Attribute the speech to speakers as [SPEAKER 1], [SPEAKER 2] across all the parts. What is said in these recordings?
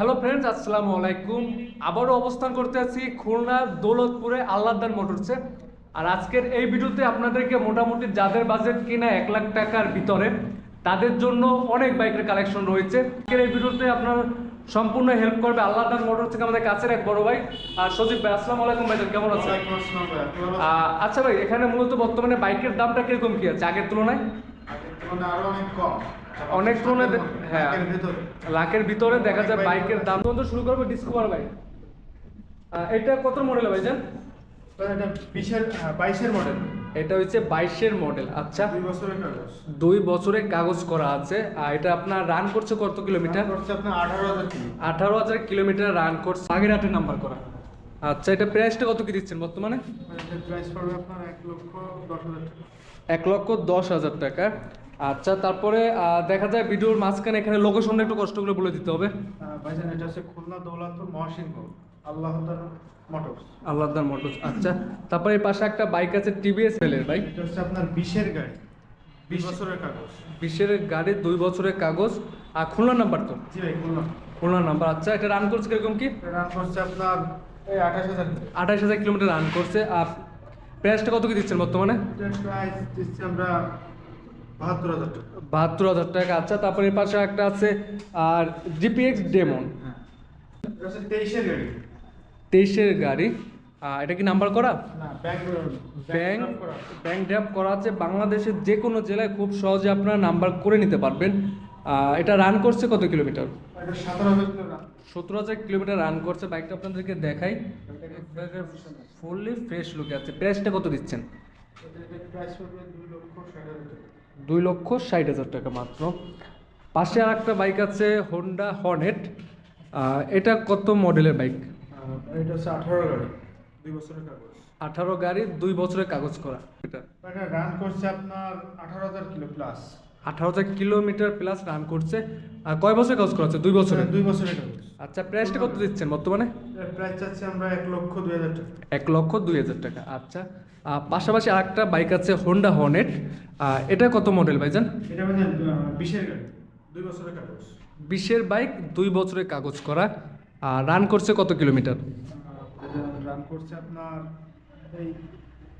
[SPEAKER 1] Hello friends আসসালামু আলাইকুম। আবারও অবস্থান করতে আছি খুলনা দৌলতপুরে আল্লাহদার মোটরসে আর আজকের এই ভিডিওতে আপনাদেরকে মোটামুটি যাদের বাজেট কিনা এক লাখ টাকার ভিতরে তাদের জন্য অনেক বাইকের কালেকশন রয়েছে। আজকের এই ভিডিওতে আপনার সম্পূর্ণ হেল্প করবে আল্লাহদার মোটর থেকে আমাদের কাছের এক বড় ভাই। আর সজীব ভাই আসসালামু আলাইকুম ভাই কেমন আছেন? আচ্ছা ভাই এখানে মূলত বর্তমানে বাইকের দামটা কীরকম কি আছে? আগের তুলনায়?
[SPEAKER 2] অনেক কম।
[SPEAKER 1] হ্যাঁ।
[SPEAKER 2] লাখের ভিতরে।
[SPEAKER 1] দেখা যায় বাইকের দাম। তো শুরু করবে ডিসকভার বাইক এটা কত মডেল ভাই জান?
[SPEAKER 2] এটা 20 এর, হ্যাঁ, 22 এর মডেল।
[SPEAKER 1] এটা হচ্ছে বাইশের মডেল আচ্ছা।
[SPEAKER 2] দুই বছরের কাগজ।
[SPEAKER 1] দুই বছরের কাগজ করা আছে। আর এটা আপনার রান করছে কত কিলোমিটার
[SPEAKER 2] দাম আপনার 18,000 কিলো।
[SPEAKER 1] আঠারো হাজার কিলোমিটার রান করছে। আগের হাটের নাম্বার করা। আচ্ছা এটা প্রাইসটা কত কি দিচ্ছেন বর্তমানে?
[SPEAKER 2] প্রাইস পড়বে আপনার এক লক্ষ দশ হাজার টাকা।
[SPEAKER 1] এক লক্ষ দশ হাজার টাকা। আচ্ছা তারপরে দেখা যায় ভিডিওর মাঝখানে এখানে লোকেশনটা একটু কষ্ট করে বলে দিতে হবে।
[SPEAKER 2] ভাইজান, এটা হচ্ছে খুলনা দৌলতপুর মহসিনপুর আল্লাহদার মোটরস
[SPEAKER 1] আল্লাহদার মোটরস আচ্ছা। তারপরে এই পাশে একটা বাইক আছে টিভিএস এর বাইক
[SPEAKER 2] এটা হচ্ছে আপনার বিশের গাড়ি বিশ বছরের কাগজ।
[SPEAKER 1] বিশের গাড়ি দুই বছরের কাগজ। আর খুলনা নাম্বার তো?
[SPEAKER 2] জি ভাই খুলনা।
[SPEAKER 1] খুলনা নাম্বার আচ্ছা। এটা রান করছে কীরকম কি?
[SPEAKER 2] রান করছে আপনার এই আঠাশ হাজার
[SPEAKER 1] আঠাশ হাজার কিলোমিটার রান করছে। আর প্রাইসটা কত কি দিচ্ছেন বর্তমানে?
[SPEAKER 2] প্রাইস দিচ্ছি আমরা বাহাত্তর হাজার টাকা।
[SPEAKER 1] আচ্ছা তারপরে এই পাশে একটা আছে আর জিপিএক্স ডেমন।
[SPEAKER 2] হ্যাঁ। তেইশের গাড়ি।
[SPEAKER 1] তেইশের গাড়ি। এটা কি নাম্বার করা?
[SPEAKER 2] ব্যাংক
[SPEAKER 1] ব্যাংক ড্যাপ করা। আছে। বাংলাদেশের যে কোনো জেলায় খুব সহজে আপনারা নাম্বার করে নিতে পারবেন। এটা রান করছে কত কিলোমিটার?
[SPEAKER 2] সতেরো হাজার
[SPEAKER 1] কিলোমিটার রান করছে। বাইকটা আপনাদেরকে দেখাই। ফুললি ফ্রেশ লুকে আছে। প্রাইসটা কত দিচ্ছেন?
[SPEAKER 2] প্রাইস দুই লক্ষ ষাট হাজার টাকা
[SPEAKER 1] মাত্র। পাশে আর একটা বাইক আছে হোন্ডা হর্নেট এটা কত মডেলের বাইক?
[SPEAKER 2] এটা হচ্ছে আঠারো গাড়ি দুই বছরের কাগজ।
[SPEAKER 1] আঠারো গাড়ি দুই বছরের কাগজ করা। এটা
[SPEAKER 2] এটা রান করছে আপনার আঠারো হাজার কিলো প্লাস
[SPEAKER 1] আঠারো হাজার কিলোমিটার প্লাস রান করছে। আর কয় বছরের কাগজ করা আছে? দুই বছরের?
[SPEAKER 2] দুই বছরের কাগজ।
[SPEAKER 1] আচ্ছা প্রাইসটা কত দিচ্ছেন বর্তমানে?
[SPEAKER 2] প্রাইস চাচ্ছি আমরা এক লক্ষ দুই হাজার টাকা।
[SPEAKER 1] এক লক্ষ দুই হাজার টাকা আচ্ছা। আহ, পাশাপাশি আরেকটা বাইক আছে হোন্ডা হর্নেট এটা কত মডেল ভাইজান?
[SPEAKER 2] এটা মানে বিশের গাড়ি দুই বছরের কাগজ।
[SPEAKER 1] বিশের বাইক দুই বছরের কাগজ করা। আর রান করছে কত কিলোমিটার
[SPEAKER 2] রান করছে আপনার এই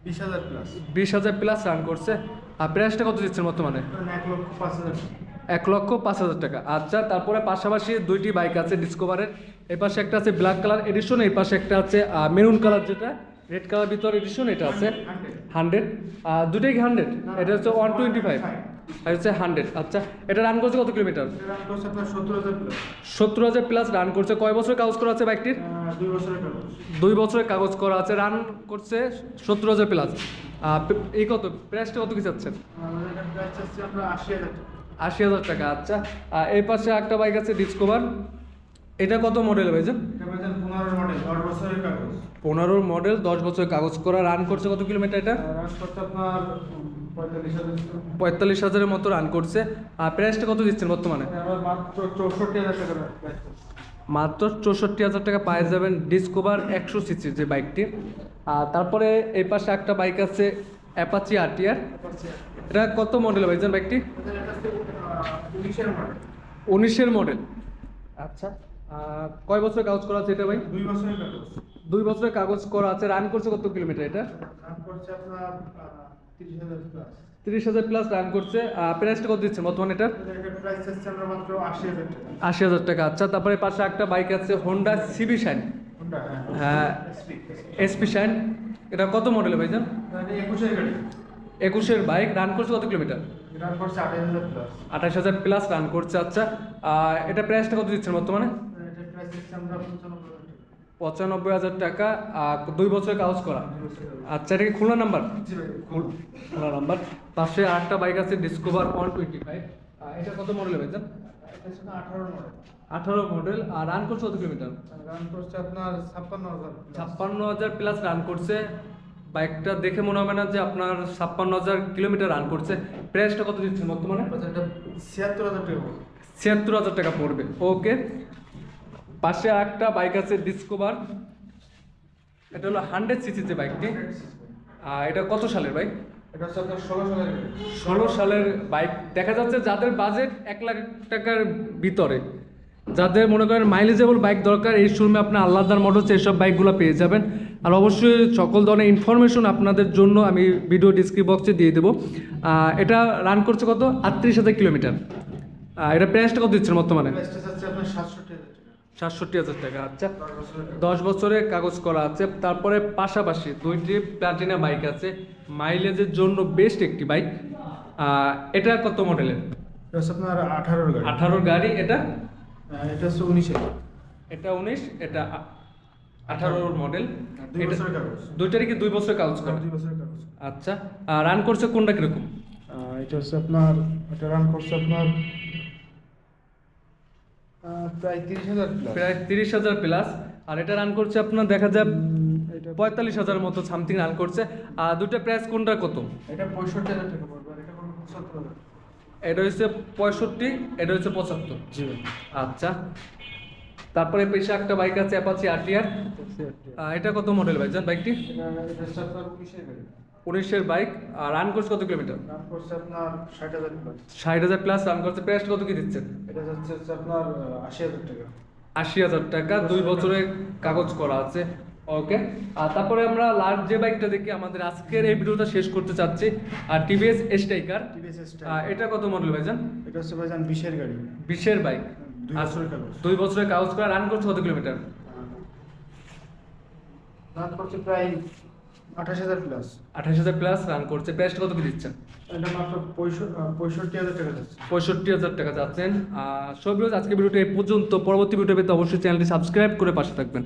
[SPEAKER 2] বিশ হাজার প্লাস
[SPEAKER 1] বিশ হাজার প্লাস রান করছে। আর প্রাইসটা কত দিচ্ছেন বর্তমানে?
[SPEAKER 2] এক লক্ষ পাঁচ হাজার।
[SPEAKER 1] এক লক্ষ পাঁচ হাজার টাকা। আচ্ছা তারপরে পাশাপাশি দুইটি বাইক আছে ডিসকভারের এই পাশে একটা আছে ব্ল্যাক কালার এডিশন এই পাশে একটা আছে মেরুন কালার যেটা রেড কালার ভিতর এডিশন এটা আছে হান্ড্রেড দুটোই হান্ড্রেড এটা হচ্ছে ওয়ান টোয়েন্টি ফাইভ আর হচ্ছে হান্ড্রেড আচ্ছা এটা রান করছে কত কিলোমিটার
[SPEAKER 2] সত্তর হাজার প্লাস
[SPEAKER 1] রান করছে। কয় বছর কাগজ করা আছে বাইকটির
[SPEAKER 2] দুই বছরের কাগজ।
[SPEAKER 1] করা আছে। রান করছে সত্তর হাজার প্লাস এই কত? প্রাইসটা কত কি চাচ্ছেন?
[SPEAKER 2] আশি হাজার টাকা।
[SPEAKER 1] আচ্ছা। এই পাশে একটা বাইক আছে ডিসকভার এটা কত মডেল ভাইজান
[SPEAKER 2] এটা বাজার পনেরো মডেল দশ বছরের কাগজ।
[SPEAKER 1] পনেরো মডেল দশ বছর কাগজ করা রান করছে কত কিলোমিটার এটা?
[SPEAKER 2] রান করছে আপনার পঁয়তাল্লিশ
[SPEAKER 1] হাজারের মতো রান করছে। আর প্রাইসটা কত দিচ্ছেন বর্তমানে?
[SPEAKER 2] মাত্র চৌষট্টি হাজার টাকা
[SPEAKER 1] পায়ে যাবেন ডিসকভার একশো সিসির যে বাইকটি আর তারপরে এই পাশে একটা বাইক আছে অ্যাপাচি আরটিআর এটা কত মডেল ভাইজান বাইকটি
[SPEAKER 2] উনিশের মডেল
[SPEAKER 1] আচ্ছা। কয় বছর কাগজ করা আছে এটা ভাই?
[SPEAKER 2] দুই বছরের কাগজ।
[SPEAKER 1] দুই বছরের কাগজ করা আছে রান করছে কত কিলোমিটার এটা?
[SPEAKER 2] রান করছে আপনার তিরিশ হাজার প্লাস
[SPEAKER 1] তিরিশ হাজার প্লাস রান করছে। প্রাইসটা কত দিচ্ছেন বর্তমানে এটা
[SPEAKER 2] প্রাইস চাচ্ছি আমরা মাত্র আশি হাজার টাকা।
[SPEAKER 1] আশি হাজার টাকা। আচ্ছা তারপরে পাশে একটা বাইক আছে হোন্ডা সিবি শাইন হ্যাঁ এসপি শাইন এটা কত মডেল ভাইজান
[SPEAKER 2] মানে একুশের গাড়ি।
[SPEAKER 1] একুশের বাইক রান করছে কত কিলোমিটার
[SPEAKER 2] রান করছে আঠাশ হাজার প্লাস
[SPEAKER 1] আঠাশ হাজার প্লাস রান করছে আচ্ছা। এটা প্রাইসটা কত দিচ্ছেন বর্তমানে? পঁচানব্বই হাজার টাকা। আর দুই বছরের কাগজ করা। আচ্ছা এটা কি খুলনা নাম্বার? খুলনা। নাম্বার। পাশে আটটা বাইক আছে ডিসকভার ওয়ান টোয়েন্টি ফাইভ এটা কত মডেল
[SPEAKER 2] এটা হচ্ছে আঠারো মডেল
[SPEAKER 1] আর রান করছে কত কিলোমিটার
[SPEAKER 2] রান করছে আপনার ছাপ্পান্ন হাজার
[SPEAKER 1] ছাপ্পান্ন হাজার প্লাস রান করছে। বাইকটা দেখে মনে হবে না যে আপনার ছাপ্পান্ন হাজার কিলোমিটার রান করছে। প্রাইসটা কত দিচ্ছেন বর্তমানে?
[SPEAKER 2] এটা ছিয়াত্তর হাজার টাকা।
[SPEAKER 1] ছিয়াত্তর হাজার টাকা পড়বে। ওকে পাশে একটা বাইক আছে ডিসকভার এটা হলো হান্ড্রেড সিসিতে বাইকটি আর এটা কত সালের বাইক
[SPEAKER 2] এটা হচ্ছে আপনার ষোলো সালের
[SPEAKER 1] ষোলো সালের বাইক দেখা যাচ্ছে যাদের বাজেট এক লাখ টাকার ভিতরে যাদের মনে করেন মাইলেজেবল বাইক দরকার এই শোরুমে আপনার আল্লাহদার মোটরস এইসব বাইকগুলো পেয়ে যাবেন। আর অবশ্যই সকল ধরনের ইনফরমেশন আপনাদের জন্য আমি ভিডিও ডিসক্রিপ বক্সে দিয়ে দেবো। এটা রান করছে কত? আটত্রিশ হাজার কিলোমিটার এটা প্রাইসটা কত দিচ্ছেন বর্তমানে?
[SPEAKER 2] সাতষট্টি হাজার টাকা।
[SPEAKER 1] আচ্ছা
[SPEAKER 2] দশ বছরের কাগজ।
[SPEAKER 1] করা আছে তারপরে পাশাপাশি দুইটি প্লাটিনা বাইক আছে। মাইলেজের জন্য বেস্ট একটি বাইক। এটা কত মডেলের?
[SPEAKER 2] আপনার আঠারোর গাড়ি।
[SPEAKER 1] আঠারোর গাড়ি এটা?
[SPEAKER 2] হ্যাঁ, এটা হচ্ছে উনিশের।
[SPEAKER 1] এটা উনিশ এটা আঠারোর মডেল।
[SPEAKER 2] কাগজ।
[SPEAKER 1] দুইটারই কি দুই বছর কাগজ করা?
[SPEAKER 2] দুই বছরের কাগজ।
[SPEAKER 1] আচ্ছা রান করছে কোনটা কীরকম?
[SPEAKER 2] এটা হচ্ছে আপনার এটা রান করছে আপনার প্রায় তিরিশ হাজার
[SPEAKER 1] প্রায় তিরিশ হাজার প্লাস আর এটা রান করছে আপনার দেখা যায় পঁয়তাল্লিশ হাজার মতো সামথিং রান করছে। আর দুইটা প্রাইস কোনটা কত?
[SPEAKER 2] এটা পঁয়ষট্টি হাজার টাকা পড়বে এটা
[SPEAKER 1] হচ্ছে পঁয়ষট্টি এটা হচ্ছে পঁচাত্তর।
[SPEAKER 2] জি
[SPEAKER 1] আচ্ছা। তারপরে পেশা একটা বাইক আছে অ্যাপাচি আরটিআর এটা কত মডেল ভাই জান বাইকটি
[SPEAKER 2] উনিশের
[SPEAKER 1] বাইক আর রান করছে কত কিলোমিটার
[SPEAKER 2] রান করছে আপনার ষাট হাজার প্লাস
[SPEAKER 1] ষাট হাজার প্লাস রান করছে প্রাইস কত কি দিচ্ছেন?
[SPEAKER 2] এটা যাচ্ছে হচ্ছে আপনার আশি হাজার টাকা।
[SPEAKER 1] আশি হাজার টাকা দুই বছরের কাগজ করা আছে। ওকে আর তারপরে আমরা লাস্ট যে বাইকটা দেখি আমাদের আজকের এই ভিডিওটা শেষ করতে চাচ্ছি। আর টিভিএস স্ট্রাইকার
[SPEAKER 2] টিভিএস
[SPEAKER 1] এটা কত মডেল ভাইজান?
[SPEAKER 2] এটা হচ্ছে ভাইজান বিশের গাড়ি।
[SPEAKER 1] বিশের বাইক
[SPEAKER 2] দুই বছরের কাগজ।
[SPEAKER 1] করা রান করছে কত কিলোমিটার
[SPEAKER 2] রান করছে প্রায় আঠাশ হাজার প্লাস
[SPEAKER 1] আঠাশ হাজার প্লাস রান করছে। কত কি দিচ্ছেন?
[SPEAKER 2] এটা মাত্র টাকা যাচ্ছে।
[SPEAKER 1] টাকা যাচ্ছেন। আজকে ভিডিওটা এই পর্যন্ত। পরবর্তী ভিডিও পেতে অবশ্যই চ্যানেলটি সাবস্ক্রাইব করে পাশে থাকবেন।